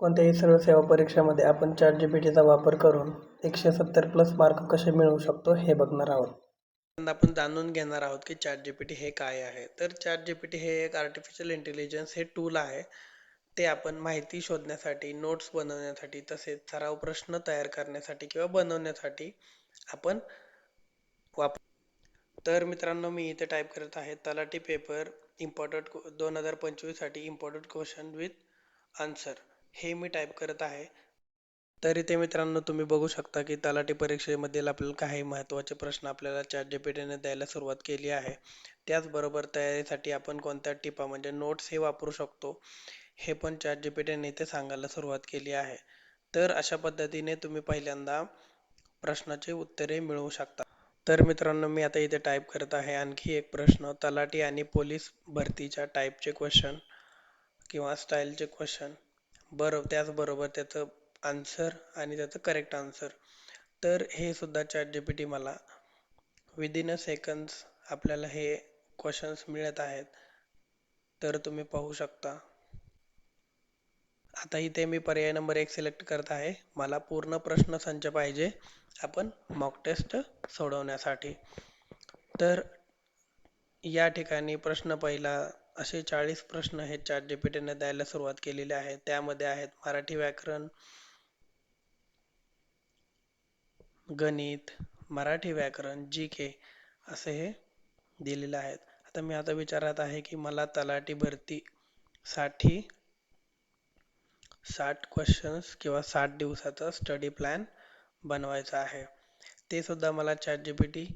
कोणत्याही सरळ सेवा परीक्षेमध्ये आपण चॅट जी पी टीचा वापर करून एकशे सत्तर प्लस मार्क कसे मिळवू शकतो हे बघणार आहोत. आपण जाणून घेणार आहोत की चॅट जी पी टी हे काय आहे. तर चॅट जी पी टी हे एक आर्टिफिशियल इंटेलिजन्स हे टूल आहे. ते आपण माहिती शोधण्यासाठी नोट्स बनवण्यासाठी तसेच सराव प्रश्न तयार करण्यासाठी किंवा बनवण्यासाठी आपण वापर तर मित्रांनो मी इथे टाईप करत आहे तलाठी पेपर इम्पॉर्टंट दोन हजार पंचवीससाठी इम्पॉर्टंट क्वेश्चन विथ आन्सर हे मी टाईप करत आहे. तर इथे मित्रांनो तुम्ही बघू शकता की तलाठी परीक्षेमधील आपल्याला काही महत्त्वाचे प्रश्न आपल्याला चॅट जीपीटीने द्यायला सुरुवात केली आहे. त्याचबरोबर तयारीसाठी आपण कोणत्या टिपा म्हणजे नोट्स हे वापरू शकतो हे पण चॅट जीपीटीने इथे सांगायला सुरुवात केली आहे. तर अशा पद्धतीने तुम्ही पहिल्यांदा प्रश्नाचे उत्तरे मिळवू शकता. तर मित्रांनो मी आता इथे टाईप करत आहे आणखी एक प्रश्न तलाठी आणि पोलीस भरतीच्या टाईपचे क्वेश्चन किंवा स्टाईलचे क्वेश्चन बरं त्याचबरोबर त्याचं आन्सर आणि त्याचं करेक्ट आन्सर तर हे सुद्धा चॅट जी पी टी मला विदिन अ सेकंड्स आपल्याला हे क्वेश्चन्स मिळत आहेत. तर तुम्ही पाहू शकता. आता इथे मी पर्याय नंबर एक सिलेक्ट करत आहे. मला पूर्ण प्रश्न संच पाहिजे आपण मॉक टेस्ट सोडवण्यासाठी. तर या ठिकाणी प्रश्न पहिला असे चाळीस प्रश्न हे चॅट जी द्यायला सुरुवात केलेले आहे. त्यामध्ये आहेत मराठी व्याकरण गणित मराठी व्याकरण जी के असे हे दिलेले आहेत. आता मी आता विचारत आहे की मला तलाठी भरती साठी साठ क्वेश्चन्स किंवा साठ दिवसाचा स्टडी प्लॅन बनवायचा आहे. ते सुद्धा मला चॅट जी पी टी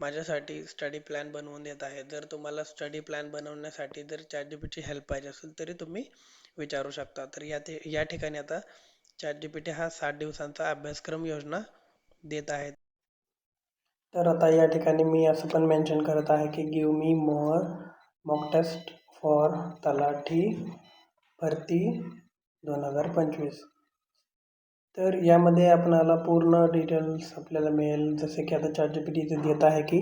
माझ्यासाठी स्टडी प्लॅन बनवून देत आहे. जर तुम्हाला स्टडी प्लॅन बनवण्यासाठी जर chat G P T help पाहिजे असेल तरी तुम्ही विचारू शकता. तर या ते या ठिकाणी आता चॅट जी पी टी हा सात दिवसांचा अभ्यासक्रम योजना देत आहे. तर आता या ठिकाणी मी असं पण मेन्शन करत आहे की give me more mock test for Talathi भरती दोन हजार पंचवीस. तर यामध्ये आपणाला पूर्ण डिटेल्स आपल्याला मिळेल. जसे की आता चॅट जी पी टी देत आहे की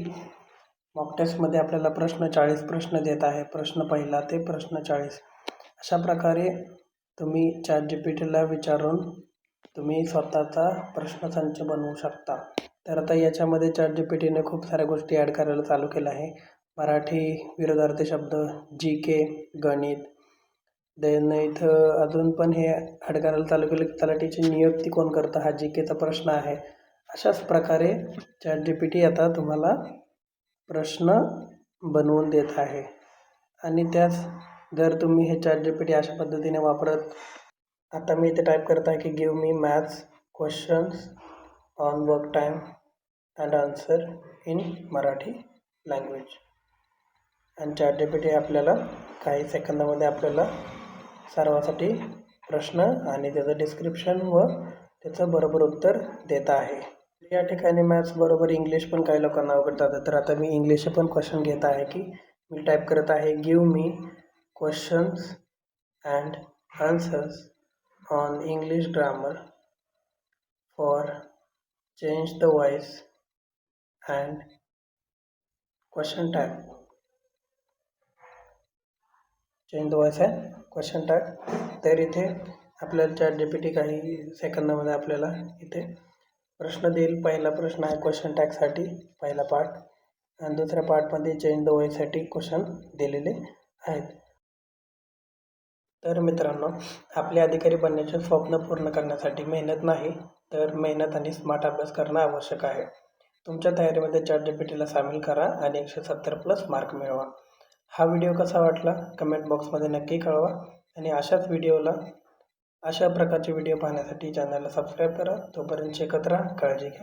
मॉक टेस्टमध्ये आपल्याला प्रश्न चाळीस प्रश्न देत आहे. प्रश्न पहिला ते प्रश्न चाळीस. अशा प्रकारे तुम्ही चॅट जी पी टीला विचारून तुम्ही स्वतःचा प्रश्नसंच बनवू शकता. तर आता याच्यामध्ये चॅट जी पी टीने खूप साऱ्या गोष्टी ॲड करायला चालू केलं आहे. मराठी विरोधार्थी शब्द जी के गणित देन इथं अजून पण हे ॲड तालुक्याला तलाठीची नियुक्ती कोण करतं हा जी केचा प्रश्न आहे. अशाच प्रकारे चॅट जी पी टी आता तुम्हाला प्रश्न बनवून देत आहे. आणि त्याच जर तुम्ही हे चॅट जी पी टी अशा पद्धतीने वापरत आता मी इथे टाईप करत आहे की give me maths questions on work time and answer in Marathi language आणि चॅट जी पी टी आपल्याला काही सेकंदामध्ये आपल्याला सर्वासाठी प्रश्न आणि त्याचं डिस्क्रिप्शन व त्याचं बरोबर उत्तर देत आहे. या ठिकाणी मॅथ्स बरोबर इंग्लिश पण काही लोकांना अवघड जातं तर आता मी इंग्लिश पण क्वेश्चन घेत आहे की मी टाईप करत आहे give me questions and answers on English grammar for change the voice and question type change the voice आहे. क्वेश्चन टाक. तर इथे आपल्याला चॅट जी पी टी काही सेकंदामध्ये आपल्याला इथे प्रश्न देईल. पहिला प्रश्न आहे क्वेश्चन टॅगसाठी पहिला पार्ट आणि दुसऱ्या पार्टमध्ये चेंज द वॉइससाठी क्वेश्चन दिलेले आहेत. तर मित्रांनो आपले अधिकारी बनण्याचे स्वप्न पूर्ण करण्यासाठी मेहनत नाही तर मेहनत आणि स्मार्ट अभ्यास करणं आवश्यक आहे. तुमच्या तयारीमध्ये चॅट जी पी टीला सामील करा आणि एकशे सत्तर प्लस मार्क मिळवा. हा व्हिडिओ कसा वाटला कमेंट बॉक्समध्ये नक्की कळवा आणि अशाच व्हिडिओला अशा प्रकारचे व्हिडिओ पाहण्यासाठी चॅनलला सबस्क्राईब करा तोपर्यंत शिकत राहा काळजी घ्या.